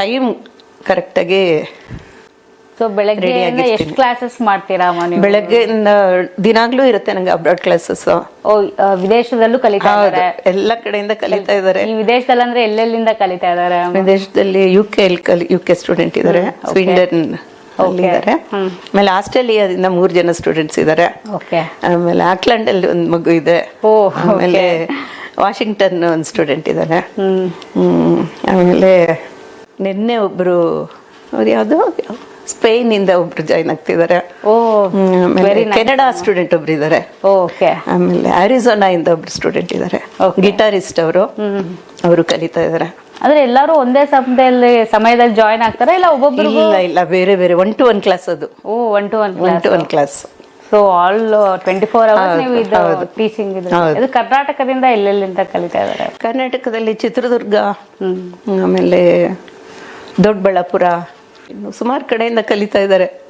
Time ಕರೆಕ್ಟಾಗಿ so ಬೆಳಗ್ಗೆ. ಎಷ್ಟು ಕ್ಲಾಸಸ್ ಮಾಡ್ತೀರಾ ಬೆಳಗ್ಗೆಯಿಂದ ದಿನಾಗ್ಲೂ ಇರುತ್ತೆ ನಂಗೆ ಅಬ್ರಾಡ್ ಕ್ಲಾಸಸ್ ಓ ವಿದೇಶದಲ್ಲೂ ಕಲಿತಾ ಇದ್ದಾರೆ? ಎಲ್ಲ ಕಡೆಯಿಂದ ಕಲಿತಾ ಇದ್ದಾರೆ. ವಿದೇಶದಲ್ಲಿ ಅಂದ್ರೆ ಎಲ್ಲೆಲ್ಲಿಂದ ಕಲಿತಾ ಇದ್ದಾರೆ ವಿದೇಶದಲ್ಲಿ ಯು ಕೆ ಕಲಿ ಯು ಕೆ ಸ್ಟೂಡೆಂಟ್ ಇದ್ದಾರೆ. ಸ್ವೀಡನ್ ಅಲ್ಲಿ ಇದ್ದಾರೆ. ಆಮೇಲೆ ಆಸ್ಟ್ರೇಲಿಯಾದಿಂದ ಮೂರು ಜನ ಸ್ಟೂಡೆಂಟ್ಸ್ ಇದ್ದಾರೆ. ಓಕೆ ಆಮೇಲೆ ಆಕ್ಲೆಂಡ್ ಅಲ್ಲಿ ಒಂದು ಮಗು ಇದೆ. ಆಮೇಲೆ ವಾಷಿಂಗ್ಟನ್ ಒಂದು ಸ್ಟೂಡೆಂಟ್ ಇದ್ದಾರೆ. ಆಮೇಲೆ ನಿನ್ನೆ ಯಾವುದು ಸ್ಪೇನ್ ಇಂದ ಒಬ್ರು ಜಾಯ್ನ್ ಆಗ್ತಿದ್ದಾರೆ ಕೆನಡಾ ಸ್ಟೂಡೆಂಟ್ ಒಬ್ರು ಇದ್ದಾರೆ ಓಕೆ ಆಮೇಲೆ ಅರಿಜೋನಾ ಇಂದ ಒಬ್ರು ಸ್ಟೂಡೆಂಟ್ ಇದ್ದಾರೆ. ಗಿಟಾರಿಸ್ಟ್ ಅವರು. ಅವರು ಕಲಿತಾ ಇದ್ದಾರೆ ಅಂದ್ರೆ ಎಲ್ಲರೂ ಒಂದೇ ಸಮಯದಲ್ಲಿ ಸಮಯದಲ್ಲಿ ಜಾಯಿನ್ ಆಗ್ತಾರೆ ಇಲ್ಲ ಒಬ್ಬೊಬ್ರು ಇಲ್ಲ ಇಲ್ಲ ಬೇರೆ ಬೇರೆ. ಒನ್ ಟು ಒನ್ ಕ್ಲಾಸ್ ಅದು. ಓ one to one one to one class so all twenty four hours ನೀವು ಇದು. ಟೀಚಿಂಗ್ ಇದು. ಕರ್ನಾಟಕದಿಂದ ಎಲ್ಲೆಲ್ಲಿಂದ ಕಲಿತಾ ಇದ್ದಾರೆ ಕರ್ನಾಟಕದಲ್ಲಿ ಚಿತ್ರದುರ್ಗ. ಆಮೇಲೆ ದೊಡ್ಡಬಳ್ಳಾಪುರ. ಇನ್ನು ಸುಮಾರು ಕಡೆಯಿಂದ ಕಲಿತಾ ಇದ್ದಾರೆ.